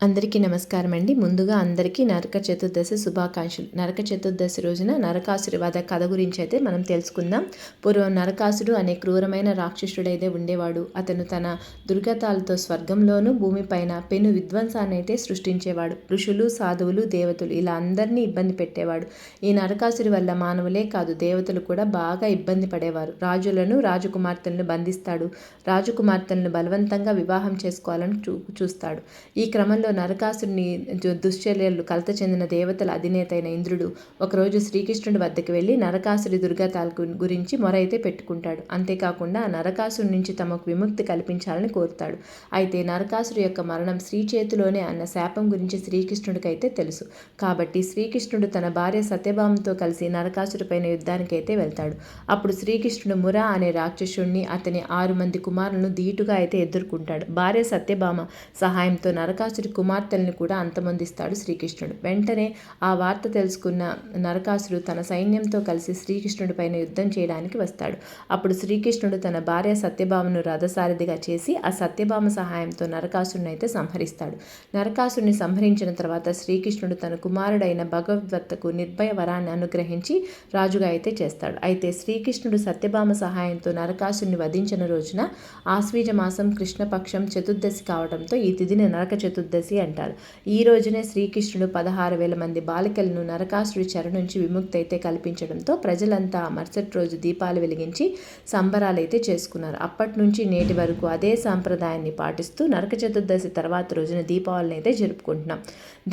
అందరికీ నమస్కారం అండి ముందుగా అందరికీ నరక చతుర్దశి శుభాకాంక్షలు. నరక చతుర్దశి రోజున నరకాసురి వధ కథ గురించి అయితే మనం తెలుసుకుందాం. పూర్వం నరకాసుడు అనే క్రూరమైన రాక్షసుడైతే ఉండేవాడు. అతను తన దుర్గతాలతో స్వర్గంలోనూ భూమిపైన పెను విధ్వంసాన్ని అయితే సృష్టించేవాడు. ఋషులు సాధువులు దేవతలు ఇలా అందరినీ ఇబ్బంది పెట్టేవాడు. ఈ నరకాసురి వల్ల మానవులే కాదు దేవతలు కూడా బాగా ఇబ్బంది పడేవారు. రాజులను రాజకుమార్తెలను బంధిస్తాడు. రాజకుమార్తెలను బలవంతంగా వివాహం చేసుకోవాలని చూ చూస్తాడు. ఈ క్రమంలో సమయంలో నరకాసుని దుశ్చర్యలు కలత చెందిన దేవతల అధినేత అయిన ఇంద్రుడు ఒకరోజు శ్రీకృష్ణుడి వద్దకు వెళ్ళి నరకాసురి దుర్గతాల గురించి మొరైతే పెట్టుకుంటాడు. అంతేకాకుండా ఆ నరకాసుడి నుంచి తమకు విముక్తి కల్పించాలని కోరుతాడు. అయితే నరకాసుడి యొక్క మరణం శ్రీ చేతిలోనే అన్న శాపం గురించి శ్రీకృష్ణుడికైతే తెలుసు. కాబట్టి శ్రీకృష్ణుడు తన భార్య సత్యభామంతో కలిసి నరకాసుడిపైన యుద్ధానికైతే వెళ్తాడు. అప్పుడు శ్రీకృష్ణుడు మురా అనే రాక్షసుణ్ణి అతని ఆరు మంది కుమారులను ధీటుగా అయితే ఎదుర్కొంటాడు. భార్య సత్యభామ సహాయంతో నరకాసుడి కుమార్తెల్ని కూడా అంతమొందిస్తాడు శ్రీకృష్ణుడు. వెంటనే ఆ వార్త తెలుసుకున్న నరకాసుడు తన సైన్యంతో కలిసి శ్రీకృష్ణుడి పైన యుద్ధం చేయడానికి వస్తాడు. అప్పుడు శ్రీకృష్ణుడు తన భార్య సత్యభామను రథసారథిగా చేసి ఆ సత్యభామ సహాయంతో నరకాసుడిని అయితే సంహరిస్తాడు. నరకాసుడిని సంహరించిన తర్వాత శ్రీకృష్ణుడు తన కుమారుడైన భగవద్వత్తకు నిర్భయ వరాన్ని అనుగ్రహించి రాజుగా అయితే చేస్తాడు. అయితే శ్రీకృష్ణుడు సత్యభామ సహాయంతో నరకాసుడిని వధించిన రోజున ఆశ్వీజ మాసం కృష్ణపక్షం చతుర్దశి కావడంతో ఈ తిథిని నరక చతుర్దశి ఏకాదశి అంటారు. ఈ రోజునే శ్రీకృష్ణుడు పదహారు వేల మంది బాలికలను నరకాసుడి చెర నుంచి విముక్తైతే కల్పించడంతో ప్రజలంతా మరుసటి రోజు దీపాలు వెలిగించి సంబరాలు అయితే చేసుకున్నారు. అప్పటి నుంచి నేటి వరకు అదే సాంప్రదాయాన్ని పాటిస్తూ నరక చతుర్దశి తర్వాత రోజున దీపావళిని అయితే జరుపుకుంటున్నాం.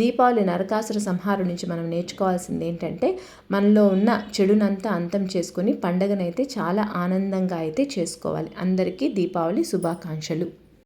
దీపావళి నరకాసుర సంహారం నుంచి మనం నేర్చుకోవాల్సింది ఏంటంటే మనలో ఉన్న చెడునంతా అంతం చేసుకుని పండగనైతే చాలా ఆనందంగా అయితే చేసుకోవాలి. అందరికీ దీపావళి శుభాకాంక్షలు.